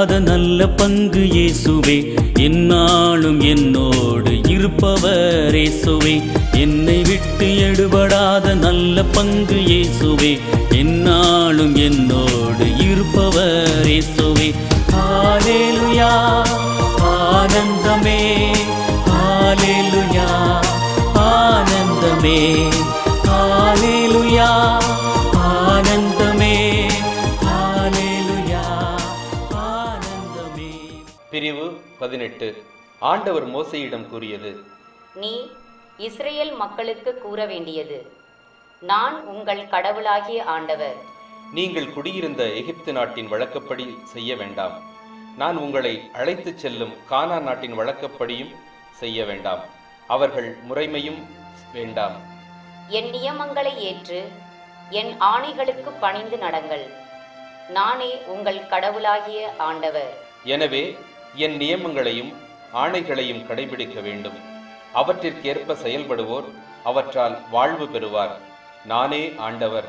எடுபடாத நல்ல பங்கு இயேசுவே. என்னாலும் என்னோடு இருப்பவர் இயேசுவே. என்னை விட்டு எடுபடாத நல்ல பங்கு இயேசுவே. என்னாலும் என்னோடு இருப்பவர் இயேசுவே. ஹalleluya. பதினெட்டு. ஆண்டவர் மோசையிடம் கூறியது நீ இஸ்ரேல் மக்களுக்கு கூற வேண்டியது நான் உங்கள் கடவுளாகிய ஆண்டவர். நீங்கள் குடியிருந்த எகிப்து நாட்டின் வழக்கப்படி செய்ய வேண்டாம். நான் உங்களை அழைத்துச் செல்லும் கானா நாட்டின் வழக்கப்படியும் செய்ய வேண்டாம். அவர்கள் முறைமையும் வேண்டாம். என் நியமங்களை ஏற்று என் ஆணைகளுக்கு பணிந்து நடங்கள். நானே உங்கள் கடவுளாகிய ஆண்டவர். எனவே என் நியமங்களையும் ஆணைகளையும் கடைபிடிக்க வேண்டும். அவற்றிற்கேற்ப செயல்படுவோர் அவற்றால் வாழ்வு பெறுவார். நானே ஆண்டவர்.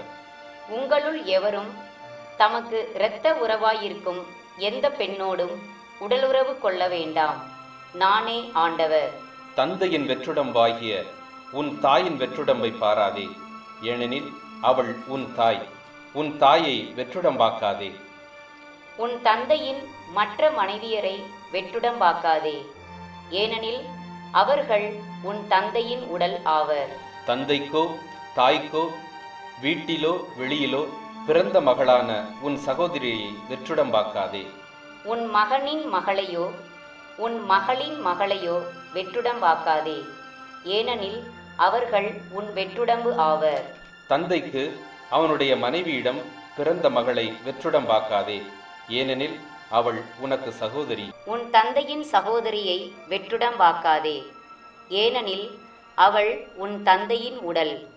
உங்களுள் எவரும் தமக்கு இரத்த உறவாயிருக்கும் எந்த பெண்ணோடும் உடலுறவு கொள்ள வேண்டாம். நானே ஆண்டவர். தந்தையின் வெற்றுடம்பாகிய உன் தாயின் வெற்றுடம்பை பாராதே. ஏனெனில் அவள் உன் தாய். உன் தாயை வெற்றுடம்பாக்காதே. உன் தந்தையின் மற்ற மனைவியரை வெற்றுடம்பாக்காதே ஏனெனில் அவர்கள் உன் தந்தையின் உடல் ஆவர். தந்தைக்கோ தாய்க்கோ வீட்டிலோ வெளியிலோ பிறந்த மகளான உன் சகோதரியை வெற்றுடம்பாக்காதே. உன் மகனின் மகளையோ உன் மகளின் மகளையோ வெற்றுடம்பாக்காதே ஏனெனில் அவர்கள் உன் வெற்றுடம்பு ஆவர். தந்தைக்கு அவனுடைய மனைவியிடம் பிறந்த மகளை வெற்றுடம்பாக்காதே. ஏனெனில் அவள் உனக்கு சகோதரி. உன் தந்தையின் சகோதரியை வெற்றுடம்பாக்காதே. ஏனெனில் அவள் உன் தந்தையின் உடல்.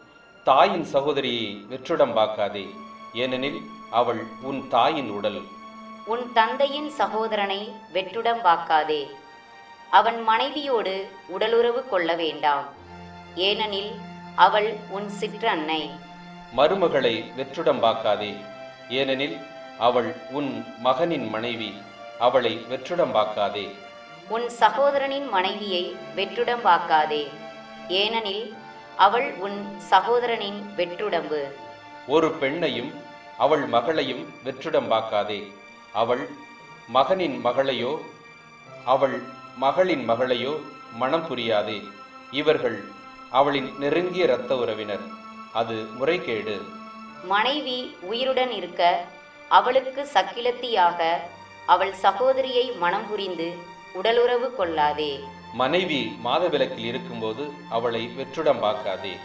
தாயின் சகோதரியை வெற்றுடம்பாக்காதே. ஏனெனில் அவள் உன் தாயின் உடல். உன் தந்தையின் சகோதரனை வெற்றுடம்பாக்காதே. அவன் மனைவியோடு உடலுறவு கொள்ள வேண்டாம். ஏனெனில் அவள் உன் சிற்றன்னை. மருமகளை வெற்றுடம்பாக்காதே. ஏனெனில் அவள் உன் மகனின் மனைவி அவளை வெற்றுடம்பாக்காதே. உன் சகோதரனின் மனைவியை வெற்றுடம்பாக்காதே. ஏனெனில் அவள் உன் சகோதரனின் வெற்றுடம்பு. ஒரு பெண்ணையும் அவள் மகளையும் வெற்றுடம்பாக்காதே. அவள் மகனின் மகளையோ அவள் மகளின் மகளையோ மனம் புரியாதே. இவர்கள் அவளின் நெருங்கிய இரத்த உறவினர். அது முறைகேடு. மனைவி உயிருடன் இருக்க அவளுக்கு சக்கிலத்தியாக அவள் சகோதரியை மனம் புரிந்து உடலுறவு கொள்ளாதே. மனைவி மாதவிலக்கில் இருக்கும்போது அவளை வெற்றுடம்பாக்காதே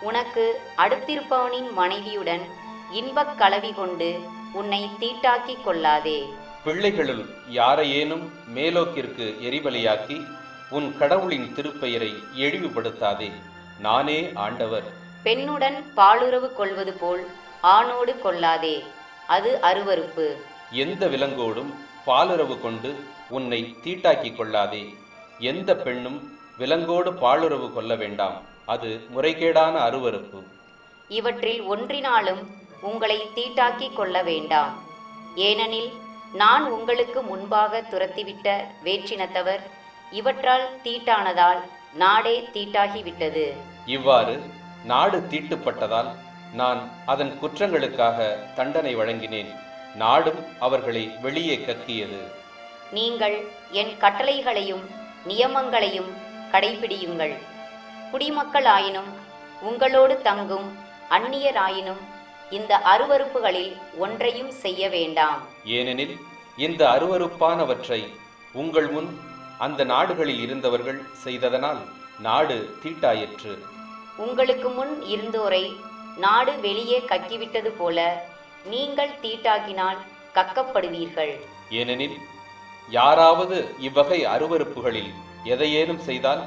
உனக்கு அடுத்திருப்பவனின் மனைவியுடன் இன்பக் கலவி கொண்டு உன்னை தீட்டாக்கிக் கொள்ளாதே. பிள்ளைகளுள் யாரையேனும் மேலோக்கிற்கு எரிபலியாக்கி உன் கடவுளின் திருப்பெயரை இழிவுபடுத்தாதே. நானே ஆண்டவர். பெண்ணுடன் பாலுறவு கொள்வது போல் ஆணோடு கொள்ளாதே. அது அருவருப்பு. எந்த விலங்கோடும் பாலுறவு கொண்டு உன்னை தீட்டாக்கிக் கொள்ளாதே. எந்த பெண்ணும் விலங்கோடு பாலுறவு கொள்ள வேண்டாம். அது முறைகேடான அருவருப்பு. இவற்றில் ஒன்றினாலும் உங்களை தீட்டாக்கிக் கொள்ள வேண்டாம். ஏனெனில் நான் உங்களுக்கு முன்பாக துரத்திவிட்ட வேற்றினத்தவர் இவற்றால் தீட்டானதால் நாடே தீட்டாகிவிட்டது. இவ்வாறு நாடு தீட்டுப்பட்டதால் நான் அதன் குற்றங்களுக்காக தண்டனை வழங்கினேன். நாடும் அவர்களை வெளியே கக்கியது. நீங்கள் என் கட்டளைகளையும் நியமங்களையும் கடைபிடியுங்கள். குடிமக்களாயினும் உங்களோடு தங்கும் அந்நியராயினும் இந்த அருவருப்புகளில் ஒன்றையும் செய்ய வேண்டாம். ஏனெனில் இந்த அருவருப்பானவற்றை உங்கள் முன் அந்த நாடுகளில் இருந்தவர்கள் செய்ததனால் நாடு தீட்டாயிற்று. உங்களுக்கு முன் இருந்தோரை நாடு வெளியே கக்கிவிட்டது போல நீங்கள் தீட்டாக்கினால் கக்கப்படுவீர்கள். ஏனெனில் யாராவது இவ்வகை அருவருப்புகளில் எதையேனும் செய்தால்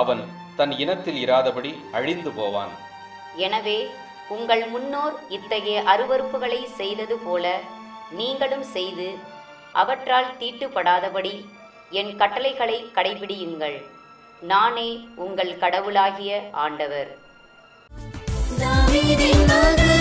அவன் தன் இனத்தில் இராதபடி அழிந்து போவான். எனவே உங்கள் முன்னோர் இத்தகைய அருவருப்புகளை செய்தது போல நீங்களும் செய்து அவற்றால் தீட்டுப்படாதபடி என் கட்டளைகளை கடைபிடியுங்கள். நானே உங்கள் கடவுளாகிய ஆண்டவர். 涙まぐ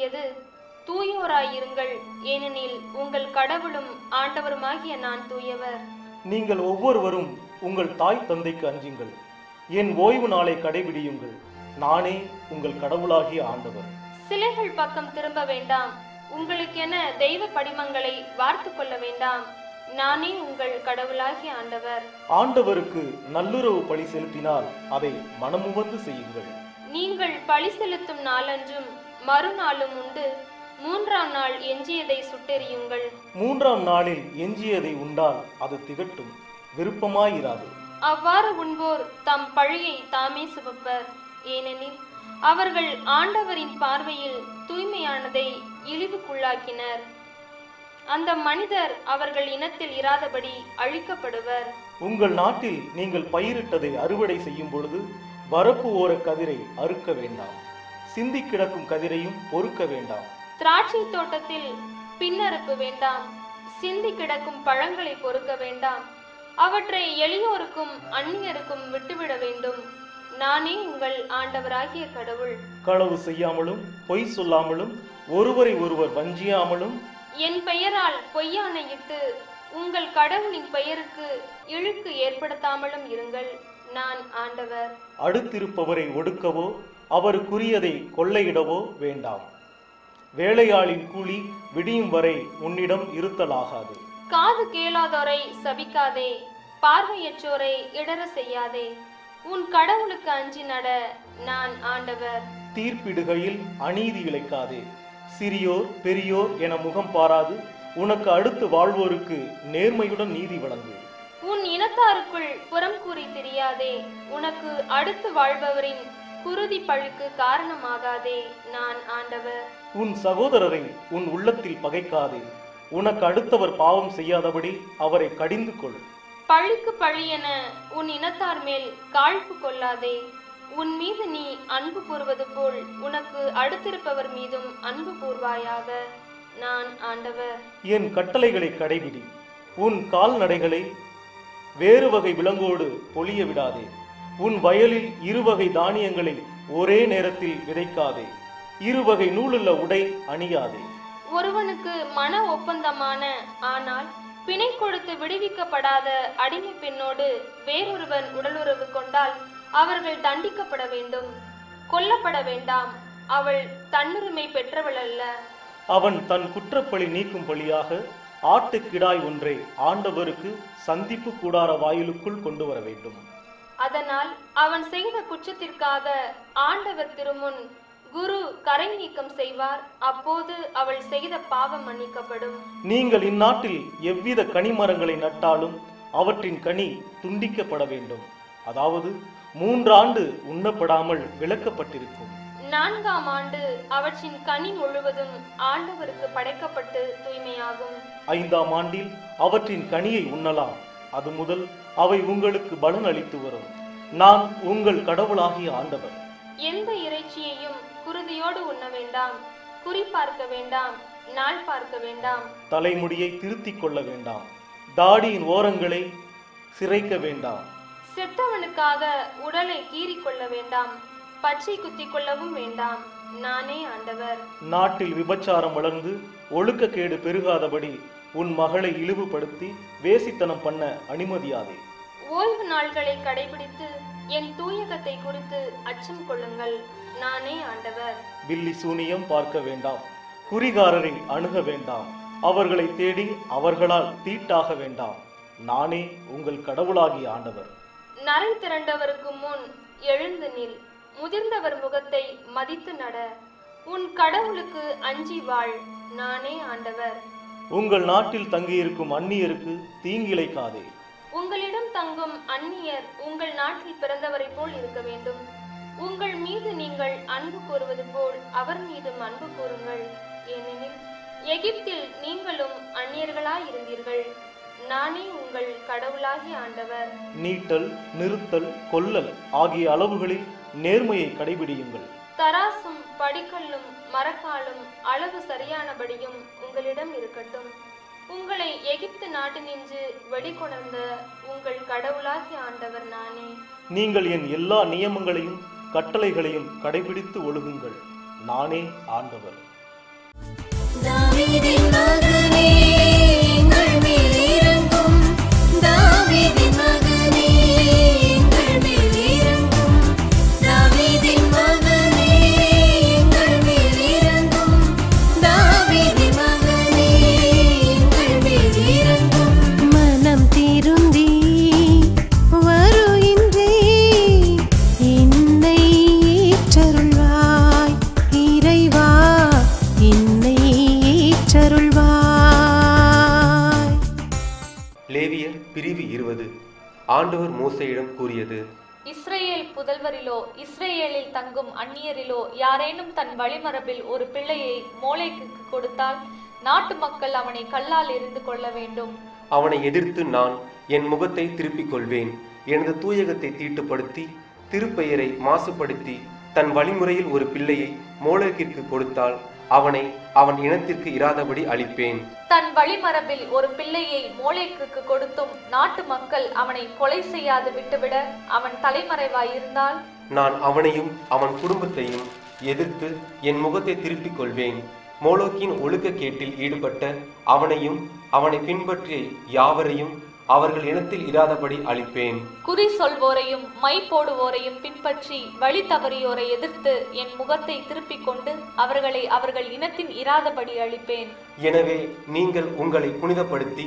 கூற வேண்டியது தூயோராயிருங்கள் ஏனெனில் உங்கள் கடவுளும் ஆண்டவருமாகிய நான் தூயவர். நீங்கள் ஒவ்வொருவரும் உங்கள் தாய் தந்தைக்கு அஞ்சுங்கள். என் ஓய்வு நாளை கடைபிடியுங்கள். நானே உங்கள் கடவுளாகிய ஆண்டவர். சிலைகள் பக்கம் திரும்ப வேண்டாம். உங்களுக்கென தெய்வ படிமங்களை வார்த்து கொள்ள வேண்டாம். நானே உங்கள் கடவுளாகிய ஆண்டவர். ஆண்டவருக்கு நல்லுறவு பழி செலுத்தினால் அதை மனமுவந்து செய்யுங்கள். நீங்கள் பழி செலுத்தும் நாளன்றும் மறுநாளும் உண்டு. மூன்றாம் நாள் எஞ்சியதை சுட்டெறியுங்கள். மூன்றாம் நாளில் எஞ்சியதை உண்டால் அது திகட்டும் விருப்பமாயிராது. அவ்வாறு உண்போர் தம் பழியை தாமே சுமப்பர். ஏனெனில் அவர்கள் ஆண்டவரின் பார்வையில் தூய்மையானதை இழிவுக்குள்ளாக்கினர். அந்த மனிதர் அவர்கள் இனத்தில் இராதபடி அழிக்கப்படுவர். உங்கள் நாட்டில் நீங்கள் பயிரிட்டதை அறுவடை செய்யும் பொழுது வரப்பு ஓர கதிரை அறுக்க வேண்டாம். சிந்தி கிடக்கும் கதிரையும் பொறுக்க வேண்டாம். திராட்சை தோட்டத்தில் பின்னறுப்பு வேண்டாம். சிந்தி கிடக்கும் பழங்களை பொறுக்க வேண்டாம். அவற்றை எளியோருக்கும் அந்நியருக்கும் விட்டுவிட வேண்டும். நானே உங்கள் ஆண்டவராகிய கடவுள். களவு செய்யாமலும் பொய் சொல்லாமலும் ஒருவரை ஒருவர் வஞ்சியாமலும். என் பெயரால் பொய்யானையிட்டு உங்கள் கடவுளின் பெயருக்கு இழுக்கு ஏற்படுத்தாமலும் இருங்கள். நான் ஆண்டவர். அடுத்திருப்பவரை ஒடுக்கவோ அவருக்குரியதை கொள்ளையிடவோ வேண்டாம். வேலையாளின் கூலி விடியும் வரை உன்னிடம் இருத்தலாகாது. காது கேளாதோரை சபிக்காதே பார்வையற்றோரை இடற செய்யாதே. உன் கடவுளுக்கு அஞ்சி நட நான் ஆண்டவர். தீர்ப்பிடுகையில் அநீதி இழைக்காதே சிறியோர் பெரியோர் என முகம் பாராது. உனக்கு அடுத்து வாழ்வோருக்கு நேர்மையுடன் நீதி வழங்கு. உன் இனத்தாருக்குள் புறம் கூறி தெரியாதே. உனக்கு அடுத்து வாழ்பவரின் குருதி பழுக்கு காரணமாகாதே நான் ஆண்டவர். உன் சகோதரரை உன் உள்ளத்தில் பகைக்காதே. உனக்கு அடுத்தவர் பாவம் செய்யாதபடி அவரை கடிந்து கொள். பழிக்கு பழி என உன் இனத்தார் மேல் காழ்ப்பு கொள்ளாதே. உன் மீது நீ அன்பு கூறுவது போல் உனக்கு அடுத்திருப்பவர் மீதும் அன்பு கூர்வாயாக. நான் ஆண்டவர். என் கட்டளைகளை கடைபிடி. உன் கால்நடைகளை வேறு வகை விலங்கோடு பொலிய விடாதே. உன் வயலில் இருவகை தானியங்களை ஒரே நேரத்தில் விதைக்காதே. இருவகை நூலுள்ள உடை அணியாதே. ஒருவனுக்கு மன ஒப்பந்தமான ஆனால் பிணை கொடுத்து விடுவிக்கப்படாத அடிமை பெண்ணோடு வேறொருவன் உடலுறவு கொண்டால் அவர்கள் தண்டிக்கப்பட வேண்டும். கொல்லப்பட வேண்டாம். அவள் தன்னுரிமை பெற்றவள் அல்ல அவன் தன் குற்றப்பழி நீக்கும் பழியாக ஆட்டுக்கிடாய் ஒன்றை ஆண்டவருக்கு சந்திப்பு கூடார வாயிலுக்குள் கொண்டு வர வேண்டும். அதனால் அவன் செய்த குற்றத்திற்காக ஆண்டவர் திருமுன் குரு கரை நீக்கம் செய்வார். அப்போது அவள் செய்த பாவம் மன்னிக்கப்படும். நீங்கள் இந்நாட்டில் எவ்வித கனிமரங்களை நட்டாலும் அவற்றின் கனி துண்டிக்கப்பட வேண்டும். அதாவது மூன்றாண்டு உண்ணப்படாமல் விலக்கப்பட்டிருக்கும் நான்காம் ஆண்டு அவற்றின் கனி முழுவதும் ஆண்டவருக்கு படைக்கப்பட்டு தூய்மையாகும். ஐந்தாம் ஆண்டில் அவற்றின் கனியை உண்ணலாம். அது முதல் அவை உங்களுக்கு பலன் அளித்து வரும். நான் உங்கள் கடவுளாகிய ஆண்டவர். எந்த இறைச்சியையும் குருதியோடு உண்ண வேண்டாம். குறி பார்க்க வேண்டாம். நாள் பார்க்க வேண்டாம். தலைமுடியை திருத்திக் கொள்ள வேண்டாம். தாடியின் ஓரங்களை சிரைக்க வேண்டாம். செத்தவனுக்காக உடலை கீறிக் கொள்ள வேண்டாம். பச்சை குத்திக் கொள்ளவும் வேண்டாம். நானே ஆண்டவர். நாட்டில் விபச்சாரம் வளர்ந்து ஒழுக்கக்கேடு பெருகாதபடி உன் மகளை இழிவுபடுத்தி வேசித்தனம் பண்ண அனுமதியாதே. ஓய்வு நாள்களை கடைபிடித்து என் தூயகத்தை குறித்து அச்சம் கொள்ளுங்கள். நானே ஆண்டவர். பில்லி சூனியம் பார்க்க வேண்டாம். குறிகாரரை அணுக வேண்டாம். அவர்களை தேடி அவர்களால் தீட்டாக வேண்டாம். நானே உங்கள் கடவுளாகிய ஆண்டவர். நரை திரண்டவருக்கு முன் எழுந்து நில். முதிர்ந்தவர் முகத்தை மதித்து நட. உன் கடவுளுக்கு அஞ்சி வாழ். நானே ஆண்டவர். உங்கள் நாட்டில் தங்கியிருக்கும் அந்நியருக்கு தீங்கிழைக்காதே. உங்களிடம் தங்கும் அந்நியர் உங்கள் நாட்டில் பிறந்தவரைப் போல் இருக்க வேண்டும். உங்கள் மீது நீங்கள் அன்பு கூறுவது போல் அவர் மீதும் அன்பு கூறுங்கள். ஏனெனில் எகிப்தில் நீங்களும் அந்நியர்களாய் இருந்தீர்கள். நானே உங்கள் கடவுளாகிய ஆண்டவர். நீட்டல் நிறுத்தல் கொல்லல் ஆகிய அளவுகளில் நேர்மையை கடைபிடியுங்கள். தராசும் படிக்கல்லும் மரக்காலும் அளவு சரியானபடியும் உங்களிடம் இருக்கட்டும். உங்களை எகிப்து நாட்டினின்று வெளிக்கொணர்ந்த உங்கள் கடவுளாகிய ஆண்டவர் நானே. நீங்கள் என் எல்லா நியமங்களையும் கட்டளைகளையும் கடைபிடித்து ஒழுகுங்கள். நானே ஆண்டவர். ஆண்டவர் மோசேயிடம் கூறியது இஸ்ரேல் புதல்வரிலோ இஸ்ரேலில் தங்கும் அந்நியரிலோ யாரேனும் தன் வழிமரபில் ஒரு பிள்ளையை மோளைக்கு கொடுத்தால் நாட்டு மக்கள் அவனை கல்லால் எறிந்து கொள்ள வேண்டும். அவனை எதிர்த்து நான் என் முகத்தை திருப்பிக் கொள்வேன். எனது தூயகத்தை தீட்டுப்படுத்தி திருப்பெயரை மாசுபடுத்தி தன் வழிமுறையில் ஒரு பிள்ளையை மோளக்கிற்கு கொடுத்தால் அவனை அவன் இனத்திற்கு இராதபடி அழிப்பேன். தன் வழிமரபில் ஒரு பிள்ளையை மோளேக்கு கொடுத்தும் நாட்டு மக்கள் அவனை கொலை செய்யாது விட்டுவிட அவன் தலைமறைவாயிருந்தால்? நான் அவனையும் அவன் குடும்பத்தையும் எதிர்த்து என் முகத்தை திருப்பிக் கொள்வேன். மோலோக்கின் ஒழுக்கக்கேட்டில் ஈடுபட்ட அவனையும் அவனை பின்பற்றிய யாவரையும் அவர்கள் இனத்தில் இராதபடி அழிப்பேன். குறி சொல்வோரையும் மை போடுவோரையும் பின்பற்றி வழி தவறியோரை எதிர்த்து என் முகத்தை திருப்பிக் கொண்டு அவர்களை அவர்கள் இனத்தின் இராதபடி அழிப்பேன். எனவே நீங்கள் உங்களை புனிதப்படுத்தி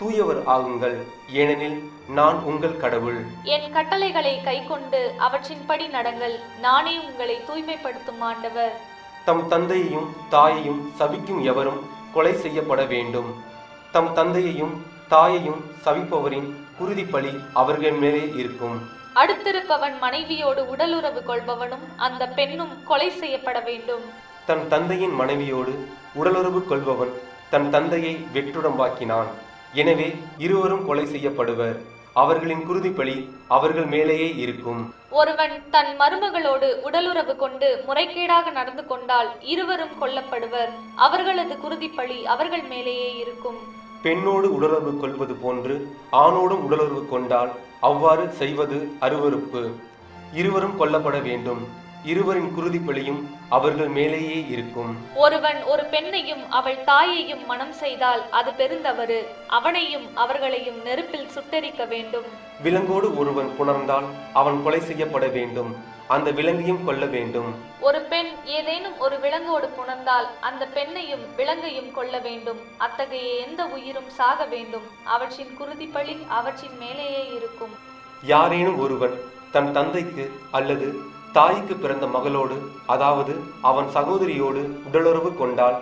தூயவர் ஆகுங்கள். ஏனெனில் நான் உங்கள் கடவுள். என் கட்டளைகளை கைக்கொண்டு அவற்றின்படி நடங்கள். நானே உங்களை தூய்மைப்படுத்தும் ஆண்டவர். தம் தந்தையையும் தாயையும் சபிக்கும் எவரும் கொலை செய்யப்பட வேண்டும். தம் தந்தையையும் தாயையும் சபிப்பவரின் குருதிப்பலி அவர்கள் மேலே இருக்கும். அடுத்திருப்பவன் மனைவியோடு உடலுறவு கொள்பவனும் அந்த பெண்ணும் கொலை செய்யப்பட வேண்டும். தன் தந்தையின் மனைவியோடு உடலுறவு கொள்பவன் தன் தந்தையை வெற்றுடம்பாக்கினான். எனவே இருவரும் கொலை செய்யப்படுவர். அவர்களின் குருதிப்பலி அவர்கள் மேலேயே இருக்கும். ஒருவன் தன் மருமகளோடு உடலுறவு கொண்டு முறைகேடாக நடந்து கொண்டால் இருவரும் கொல்லப்படுவர். அவர்களது குருதிப்பழி அவர்கள் மேலேயே இருக்கும். பெண்ணோடு உடலுறவு கொள்வது போன்று ஆணோடும் உடலுறவு கொண்டால் அவ்வாறு செய்வது அருவருப்பு. இருவரும் கொல்லப்பட வேண்டும். இருவரின் குருதிப்பலியும் அவர்கள் மேலேயே இருக்கும். ஒருவன் ஒரு பெண்ணையும் அவள் தாயையும் மனம் செய்தால் அது பெருந்தவறு. அவனையும் அவர்களையும் நெருப்பில் சுட்டெரிக்க வேண்டும். விலங்கோடு ஒருவன் புணர்ந்தால் அவன் கொலை செய்யப்பட வேண்டும். அந்த விலங்கையும் கொல்ல வேண்டும். ஒரு பெண் ஏதேனும் ஒரு விலங்கோடு புணர்ந்தால் அந்த பெண்ணையும் விலங்கையும் கொல்ல வேண்டும். அத்தகைய எந்த உயிரும் சாக வேண்டும். அவற்றின் குருதிப்பழி அவற்றின் மேலேயே இருக்கும். யாரேனும் ஒருவன் தன் தந்தைக்கு அல்லது தாய்க்கு பிறந்த மகளோடு அதாவது அவன் சகோதரியோடு உடலுறவு கொண்டால்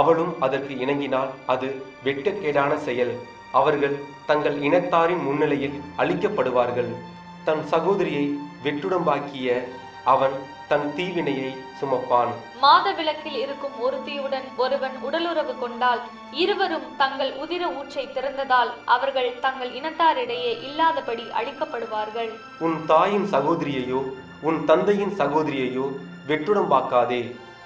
அவளும் அதற்கு இணங்கினால் அது வெட்கக்கேடான செயல். அவர்கள் தங்கள் இனத்தாரின் முன்னிலையில் அழிக்கப்படுவார்கள். தன் சகோதரியை வெற்றுடம்பாக்கிய அவன் தன் தீவினையை சுமப்பான். மாத விளக்கில் இருக்கும் ஒருத்தியுடன் ஒருவன் உடலுறவு கொண்டால் இருவரும் தங்கள் உதிர ஊற்றை திறந்ததால் அவர்கள் தங்கள் இனத்தாரிடையே இல்லாதபடி அழிக்கப்படுவார்கள். உன் தாயின் சகோதரியையோ உன் தந்தையின் சகோதரியையோ வெற்றுடம்பாக்காதே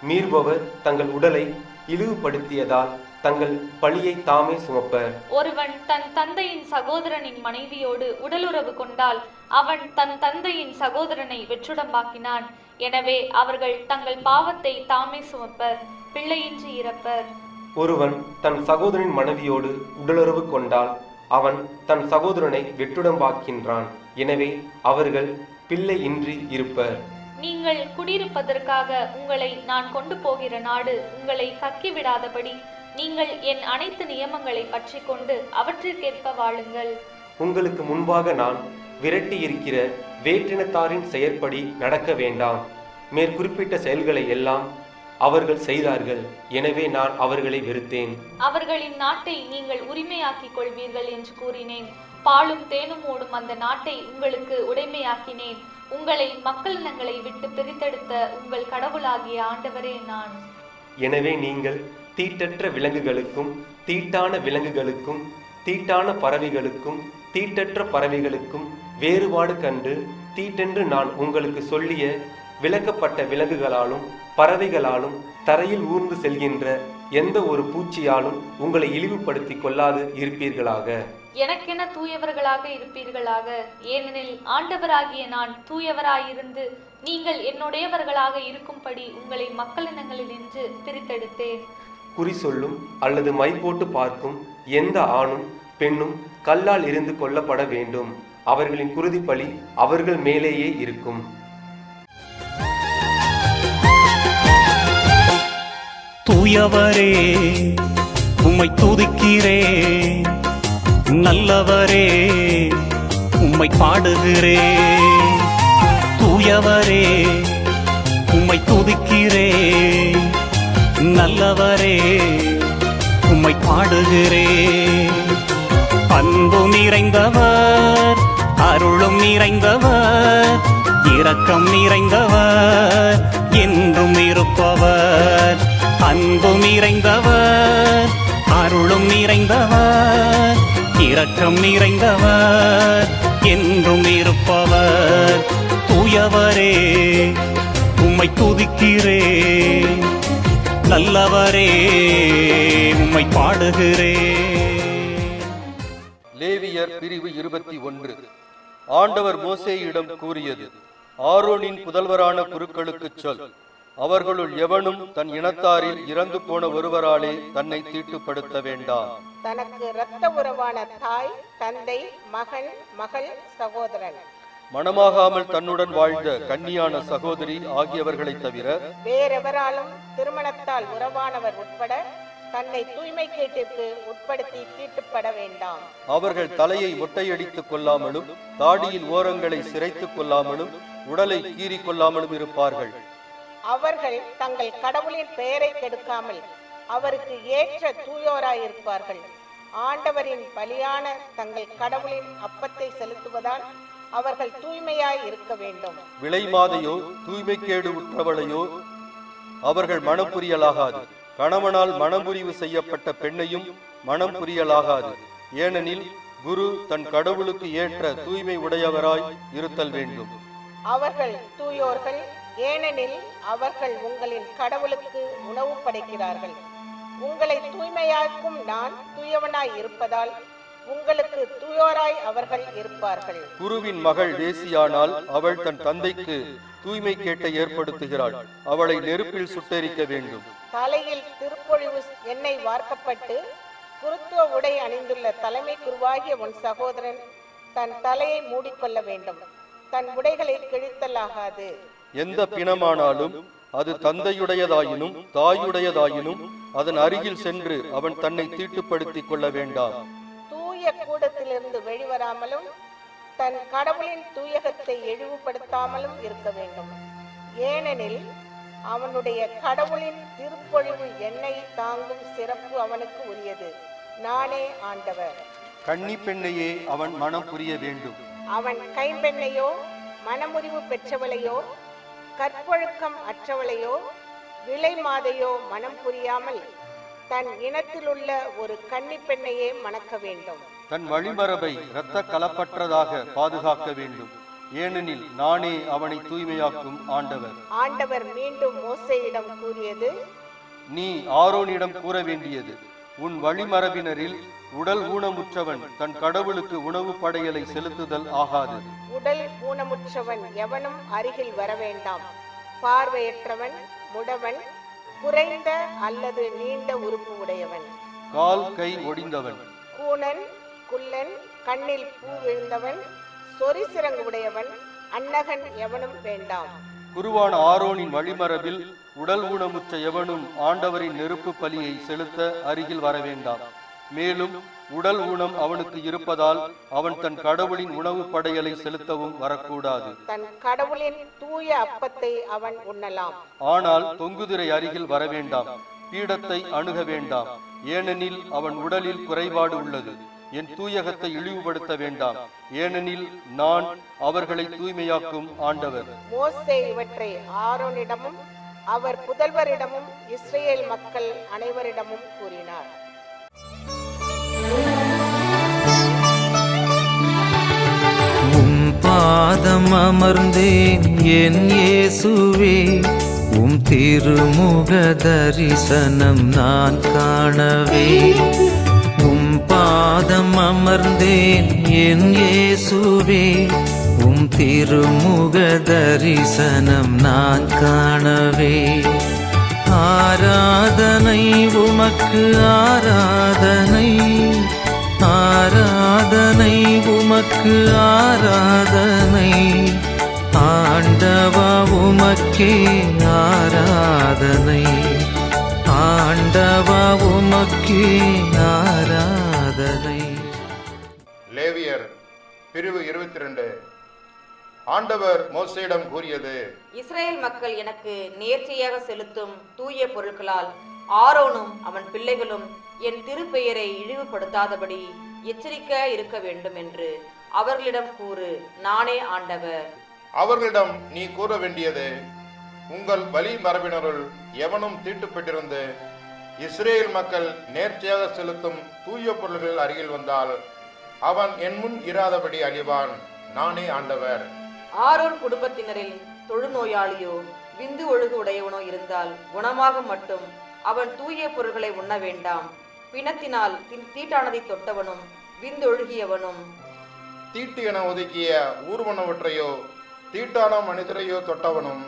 மீறுபவர் தங்கள் உடலை இழிவுபடுத்தியதால் தங்கள் பழியை தாமே சுமப்பர். ஒருவன் தன் தந்தையின் சகோதரனின் மனைவியோடு உடலுறவு கொண்டால் அவன் தன் தந்தையின் சகோதரனை வெற்றுடம்பாக்கினான் எனவே அவர்கள் தங்கள் பாவத்தை தாமே சுமப்பர் பிள்ளையின்றி இறப்பர். ஒருவன் தன் சகோதரனின் மனைவியோடு உடலுறவு கொண்டால் அவன் தன் சகோதரனை வெற்றுடம்பாக்கின்றான் எனவே அவர்கள் பிள்ளை இன்றி இருப்பர். நீங்கள் குடியிருப்பதற்காக உங்களை நான் கொண்டு போகிற நாடு உங்களை கக்கி விடாதபடி நீங்கள் என் அனைத்து நியமங்களை பற்றி கொண்டு அவற்றிற்கேற்ப வாழுங்கள். உங்களுக்கு முன்பாக நான் விரட்டி இருக்கிற வேற்றினத்தாரின் செயற்படி நடக்க வேண்டாம். மேற்குறிப்பிட்ட செயல்களை எல்லாம் அவர்கள் செய்தார்கள். எனவே நான் அவர்களை வெறுத்தேன். அவர்களின் நாட்டை நீங்கள் உரிமையாக்கிக் கொள்வீர்கள் என்று கூறினேன். பாலும் தேனும் ஓடும் அந்த நாட்டை உங்களுக்கு உடைமையாக்கினேன். உங்களை மக்கள் இனங்களை விட்டு பிரித்தெடுத்த உங்கள் கடவுளாகிய ஆண்டவரே நான். எனவே நீங்கள் தீட்டற்ற விலங்குகளுக்கும் தீட்டான விலங்குகளுக்கும் தீட்டான பறவைகளுக்கும் தீட்டற்ற பறவைகளுக்கும் வேறுபாடு கண்டு தீட்டென்று நான் உங்களுக்கு சொல்லிய விளக்கப்பட்ட விலங்குகளாலும் பறவைகளாலும் தரையில் ஊர்ந்து செல்கின்ற எந்த ஒரு பூச்சியாலும் உங்களை இழிவுபடுத்திக் கொள்ளாது இருப்பீர்களாக. எனக்கென தூயவர்களாக இருப்பீர்களாக. ஏனெனில் ஆண்டவராகிய நான் தூயவராயிருந்து நீங்கள் என்னுடையவர்களாக இருக்கும்படி உங்களை மக்களினங்களினின்று பிரித்தெடுத்தேன். குறி சொல்லும் அல்லது மை போட்டு பார்க்கும் எந்த ஆணும் பெண்ணும் கல்லால் இருந்து கொல்லப்பட வேண்டும். அவர்களின் குருதிப்பலி அவர்கள் மேலேயே இருக்கும். தூயவரே உம்மை துதிக்கிறேன் நல்லவரே உம்மை பாடுகிறே. தூயவரே உம்மை துதிக்கிறேன் நல்லவரே உம்மை பாடுகிறே. அன்பு நிறைந்தவர் அருளும் நிறைந்தவர் இரக்கம் நிறைந்தவர் என்றும் இருப்பவர். அன்பு நிறைந்தவர் அருளும் நிறைந்தவர் இரக்கம் நிறைந்தவர் என்றும் இருப்பவர். தூயவரே உம்மை துதிக்கிறேன். நல்லவரே உம்மை பாடுகிறேன் லேவியர் பிரிவு இருபத்தி ஒன்று. ஆண்டவர் மோசேயிடம் கூறியது ஆரோனின் புதல்வரான குருக்களுக்குச் சொல். அவர்களுள் எவனும் தன் இனத்தாரில் இறந்து போன ஒருவராலே தன்னை தீட்டுப்படுத்த வேண்டாம். தனக்கு இரத்த உறவான தாய் தந்தை மகன் மகள் சகோதரன். மணமாகாமல் தன்னுடன் வாழ்ந்த கன்னியான சகோதரி ஆகியவர்களைத் தவிர வேறெவராலும் திருமணத்தால் உறவானவர் உட்பட தன்னை தூய்மை கேட்டிற்கு உட்படுத்தி தீட்டுப்பட வேண்டாம். அவர்கள் தலையை மொட்டையடித்துக் கொள்ளாமலும் தாடியின் ஓரங்களை சிரைத்துக் கொள்ளாமலும் உடலை கீறிக் கொள்ளாமலும் இருப்பார்கள். அவர்கள் தங்கள் கடவுளின் பெயரை கெடுக்காமல் அவருக்கு ஏற்ற தூயோராயிருப்பார்கள். ஆண்டவரின் பலியான தங்கள் கடவுளின் அப்பத்தை செலுத்துவதால் அவர்கள் தூய்மையாய் இருக்க வேண்டும். விலைமாதையோ தூய்மைக்கேடு உற்றவளையோ அவர்கள் மனம் புரியலாகாது கணவனால் மனமுறிவு செய்யப்பட்ட பெண்ணையும் மனம் புரியலாகாது ஏனெனில் குரு தன் கடவுளுக்கு ஏற்ற தூய்மை உடையவராய் இருத்தல் வேண்டும். அவர்கள் தூயோர்கள் ஏனெனில் அவர்கள் உங்களின் கடவுளுக்கு உணவு படைக்கிறார்கள் உங்களை தூய்மையாக்கும் நான் தூயவனாய் இருப்பதால் உங்களுக்கு தூயோராய் அவர்கள் இருப்பார்கள். குருவின் மகள் வேசியானால் அவள் தன் தந்தைக்கு தூய்மை கேட்டை ஏற்படுத்துகிறாள். அவளை நெருப்பில் சுட்டெரிக்க வேண்டும். தலையில் திருப்பொழிவு எண்ணெய் வார்க்கப்பட்டு குருத்துவ உடை அணிந்துள்ள தலைமை குருவாகிய உன் சகோதரன் தன் தலையை மூடிக்கொள்ள வேண்டும். தன் உடைகளை கிழித்தலாகாது. எந்த பிணமானாலும் அது தந்தையுடையதாயினும் தாயுடையதாயினும் அதன் அருகில் சென்று அவன் தன்னை தீட்டுப்படுத்திக் கொள்ள வேண்டாம். தூய கூடத்திலிருந்து வெளிவராமலும் தன் கடவுளின் தூயகத்தை இழிவுபடுத்தாமலும் இருக்க வேண்டும். ஏனெனில் அவனுடைய கடவுளின் திருப்பொழிவு எண்ணெய் தாங்கும் சிறப்பு அவனுக்கு உரியது. நானே ஆண்டவர். கன்னி பெண்ணையே அவன் மனம் புரிய வேண்டும். அவன் கைம்பெண்ணையோ மனமுறிவு பெற்றவளையோ கற்பொழுக்கம் அற்றவளையோ விலை மாதையோ மனம் புரியாமல் தன் இனத்திலுள்ள ஒரு கன்னி பெண்ணையே மணக்க வேண்டும். தன் வழிமரபை இரத்த கலப்பற்றதாக பாதுகாக்க வேண்டும். ஏனெனில் நானே அவனை தூய்மையாக்கும் ஆண்டவர். ஆண்டவர் மீண்டும் மோசேயிடம் கூறியது நீ ஆரோனிடம் கூற வேண்டியது உன் வழிமரபினரில் உடல் ஊனமுற்றவன் தன் கடவுளுக்கு உணவு படையலை செலுத்துதல் ஆகாது. உடல் ஊனமுற்றவன் எவனும் அருகில் வர வேண்டாம் பார்வையற்றவன் முடவன் குறைந்த அல்லது நீண்ட உறுப்பு உடையவன் கால் கை ஒடிந்தவன். கூனன் குள்ளன் கண்ணில் பூ விழுந்தவன் சொறி சிறங்கு உடையவன் அன்னகன் எவனும் வேண்டாம். குருவான ஆரோனின் வழிமரபில் உடல் ஊனமுற்ற எவனும் ஆண்டவரின் நெருப்பு பலியை செலுத்த அருகில் வர வேண்டாம் மேலும் உடல் ஊனம் அவனுக்கு இருப்பதால் அவன் தன் கடவுளின் உணவு படையலை செலுத்தவும் வரக்கூடாது. தன் கடவுளின் தூய அப்பத்தை அவன் உண்ணலாம். ஆனால் தொங்குதிரை அருகில் வர வேண்டாம். பீடத்தை அணுக வேண்டாம். ஏனெனில் அவன் உடலில் குறைபாடு உள்ளது. என் தூயகத்தை இழிவுபடுத்த வேண்டாம். ஏனெனில் நான் அவர்களை தூய்மையாக்கும் ஆண்டவர். மோசே இவற்றை ஆரோனிடமும் அவர் புதல்வரிடமும் இஸ்ரேல் மக்கள் அனைவரிடமும் கூறினார். பாதம் அமர்ந்தேன் என் இயேசுவே உம் திருமுக தரிசனம் நான் காணவே. உம் பாதம் அமர்ந்தேன் என் இயேசுவே உம் திருமுக தரிசனம் நான் காணவே. ஆராதனை உமக்கு ஆர உமக்கு ஆராதனை. ஆண்டவா உமக்கே ஆராதனை. ஆண்டவா உமக்கே ஆராதனை. லேவியர் பிரிவு இருபத்தி ரெண்டு ஆண்டவர் மோசையிடம் கூறியது இஸ்ரேல் மக்கள் எனக்கு நேர்ச்சையாக செலுத்தும் தூய பொருட்களால் ஆரோனும் அவன் பிள்ளைகளும் என் திருப்பெயரை இழிவுபடுத்தாதபடி எச்சரிக்கையாய் இருக்க வேண்டும் என்று அவர்களிடம் கூறு நானே ஆண்டவர். அவர்களிடம் நீ கூற வேண்டியது உங்கள் வழி மரபினருள் எவனும் தீட்டுப்பட்டிருந்து இஸ்ரேல் மக்கள் நேர்ச்சியாக செலுத்தும் தூய பொருள்கள் அருகில் வந்தால் அவன் என் முன் இராதபடி அழிவான். நானே ஆண்டவர். ஆரோன் குடும்பத்தினரில் தொழுநோயாளியோ விந்து ஒழுகு உடையவனோ இருந்தால் குணமாக மட்டும் அவன் தூய பொருள்களை உண்ண வேண்டாம். பிணத்தினால் தீட்டானதை தொட்டவனும் விந்தொழுகியவனும் தீட்டு என ஒதுக்கிய ஊர்வனவற்றையோ தீட்டான மனிதரையோ தொட்டவனும்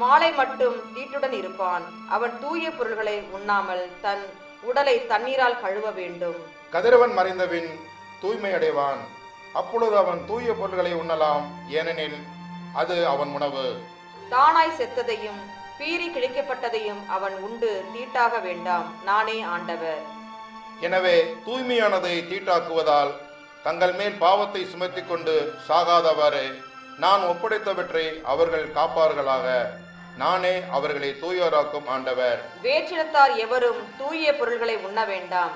மாலை மட்டும் தீட்டுடன் இருப்பான். அவன் தூய பொருள்களை உண்ணாமல் தன் உடலை தண்ணீரால் கழுவ வேண்டும். கதிரவன் மறைந்தபின் தூய்மை அடைவான் அப்பொழுது அவன் தூய பொருள்களை உண்ணலாம். ஏனெனில் அது அவன் உணவு. தானாய் செத்ததையும் பீறி கிழிக்கப்பட்டதையும் அவன் உண்டு தீட்டாக வேண்டாம். நானே ஆண்டவர். எனவே தூய்மையானதை தீட்டாக்குவதால் தங்கள் மேல் பாவத்தை சுமத்தி கொண்டு சாகாதவாறு நான் ஒப்படைத்தவற்றை அவர்கள் காப்பார்களாக. நானே அவர்களை தூயோராக்கும் ஆண்டவர். வேற்றினத்தார் எவரும் தூய பொருள்களை உண்ண வேண்டாம்.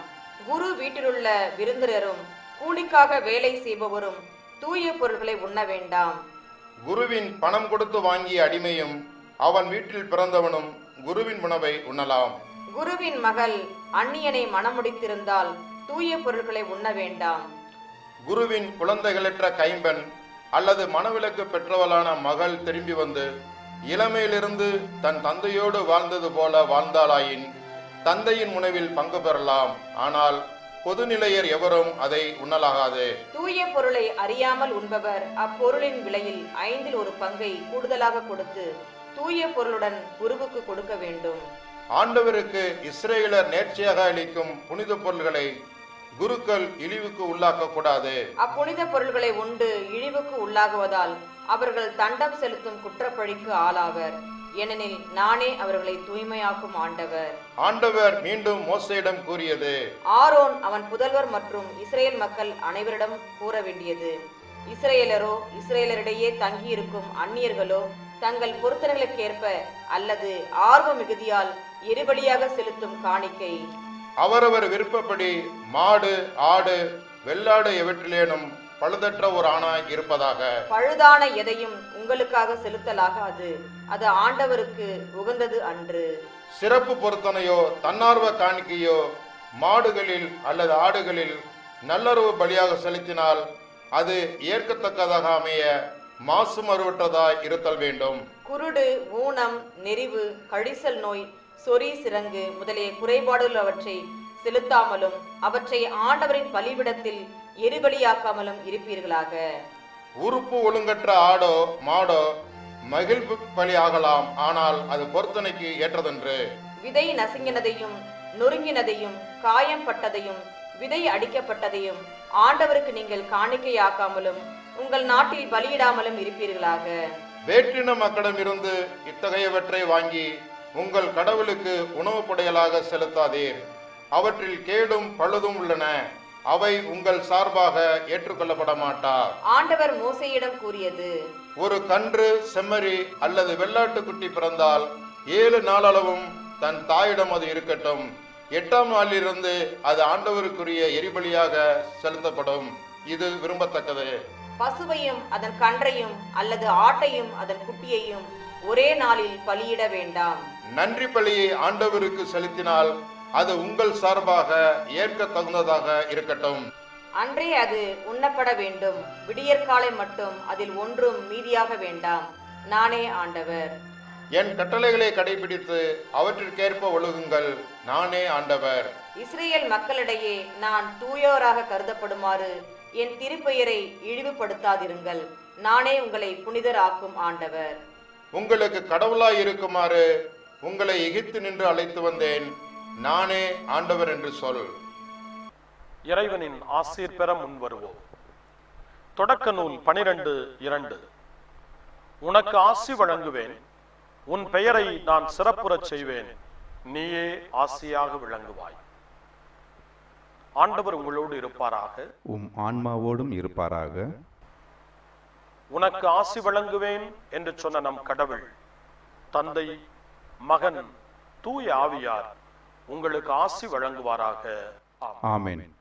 குரு வீட்டிலுள்ள விருந்தினரும் கூலிக்காக வேலை செய்பவரும் தூய பொருள்களை உண்ண வேண்டாம். குருவின் பணம் கொடுத்து வாங்கிய அடிமையும் அவன் வீட்டில் பிறந்தவனும் குருவின் உணவை உண்ணலாம். குருவின் மகள் அந்நியனை மணமுடித்திருந்தால் தூய பொருள்களை உண்ண வேண்டாம். குருவின் குழந்தைகளற்ற கைம்பெண் அல்லது மனவிலக்கு பெற்றவளான மகள் திரும்பி வந்து இளமையிலிருந்து தன் தந்தையோடு வாழ்ந்தது போல வாழ்ந்தாளாயின் தந்தையின் உணவில் பங்கு பெறலாம். ஆனால் பொதுநிலையர் எவரும் அதை உண்ணலாகாது. தூய பொருளை அறியாமல் உண்பவர் அப்பொருளின் விலையில் ஐந்தில் ஒரு பங்கை கூடுதலாக கொடுத்து தூய பொருளுடன் குருவுக்கு கொடுக்க வேண்டும். ஆண்டவருக்கு இஸ்ரேலர் நேர்ச்சியாக அளிக்கும் புனித பொருள்களை குருக்கள் இழிவுக்கு உள்ளாக்க கூடாது. அப்புனித பொருள்களை உண்டு இழிவுக்கு உள்ளாகுவதால் அவர்கள் தண்டம் செலுத்தும் குற்றப்பழிக்கு ஆளாவர். ஏனெனில் நானே அவர்களை தூய்மையாக்கும் ஆண்டவர். ஆண்டவர் மீண்டும் மோசையிடம் கூறியது. ஆரோன் அவன் புதல்வர் மற்றும் இஸ்ரேல் மக்கள் அனைவரிடம் கூற வேண்டியது. இஸ்ரேலரோ இஸ்ரேலரிடையே தங்கியிருக்கும் அந்நியர்களோ தங்கள் பொருத்தனைகளுக்கேற்ப அல்லது ஆர்வ மிகுதியால் எரிபலியாக செலுத்தும் காணிக்கை. அவரவர் விருப்பப்படி மாடு ஆடு வெள்ளாடு எவற்றிலேனும் பழுதற்ற ஒரு ஆணாய் இருப்பதாக. பழுதான எதையும் உங்களுக்காக செலுத்தலாகாது. அது ஆண்டவருக்கு உகந்தது அன்று. சிறப்பு பொருத்தனையோ தன்னார்வ காணிக்கையோ மாடுகளில் அல்லது ஆடுகளில் நல்லுறவு பலியாக செலுத்தினால் அது ஏற்கத்தக்கதாக அமைய மாசு மறுவற்றதாய் இருத்தல் வேண்டும். குருடு ஊனம் நெறிவு கழிசல் நோய் சொறி சிரங்கு முதலிய குறைபாடுள்ளவற்றை செலுத்தாமலும் அவற்றை ஆண்டவரின் பலிபிடத்தில் எரிபலியாக்காமலும் இருப்பீர்களாக. உறுப்பு ஒழுங்கற்ற ஆடோ மாடோ மகிழ்வு பலி ஆகலாம் ஆனால் அது பொருத்தனைக்கு ஏற்றதன்று. விதை நசுங்கினதையும் நொறுங்கினதையும் காயம் பட்டதையும் விதை அடிக்கப்பட்டதையும் ஆண்டவருக்கு நீங்கள் காணிக்கையாக்காமலும் உங்கள் நாட்டில் பலியிடாமலும் இருப்பீர்களாக. வேற்றின மக்களிடமிருந்து இத்தகையவற்றை வாங்கி உங்கள் கடவுளுக்கு உணவுப் படையலாக செலுத்தாதீர். அவற்றில் கேடும் பழுதும் உள்ளன. அவை உங்கள் சார்பாக ஏற்றுக்கொள்ளப்பட மாட்டா ஆண்டவர் மோசையிடம் கூறியது ஒரு கன்று செம்மறி அல்லது வெள்ளாட்டுக்குட்டி பிறந்தால் ஏழு நாளளவும் தன் தாயிடம் அது இருக்கட்டும். எட்டாம் நாளிலிருந்து அது ஆண்டவருக்குரிய எரிபலியாக செலுத்தப்படும். இது விரும்பத்தக்கது. பசுவையும் அதன் கன்றையும் அல்லது ஆட்டையும் அதன் குட்டியையும் ஒரே நாளில் பலியிட வேண்டாம். நன்றி பலியை ஆண்டவருக்கு செலுத்தினால் அது உங்கள் சார்பாக ஏற்க தகுந்ததாக இருக்கட்டும். அன்றே அது உண்ணப்பட வேண்டும். விடியற்காலை மட்டும் அதில் ஒன்றும் மீதியாக வேண்டாம். நானே ஆண்டவர். என் கட்டளைகளை கடைபிடித்து அவற்றிற்கேற்ப ஒழுகுங்கள். நானே ஆண்டவர். இஸ்ரேல் மக்களிடையே நான் தூயோராக கருதப்படுமாறு என் திருப்பெயரை இழிவுபடுத்தாதிருங்கள். நானே உங்களை புனிதராக்கும் ஆண்டவர். உங்களுக்கு கடவுளாய் இருக்குமாறு உங்களை எகிப்து நின்று அழைத்து வந்தேன். நானே ஆண்டவர் என்று சொல். இறைவனின் ஆசீர் பெற முன் வருவோம். தொடக்க நூல் பனிரெண்டு இரண்டு. உனக்கு ஆசி வழங்குவேன். உன் பெயரை நான் சிறப்புறச் செய்வேன். நீயே ஆசியாக விளங்குவாய். ஆண்டவர் உங்களோடு இருப்பாராக? உம் ஆன்மாவோடும் இருப்பாராக? உனக்கு ஆசி வழங்குவேன் என்று சொன்ன நம் கடவுள் தந்தை மகன் தூய ஆவியார் உங்களுக்கு ஆசி வழங்குவாராக. ஆமேன்.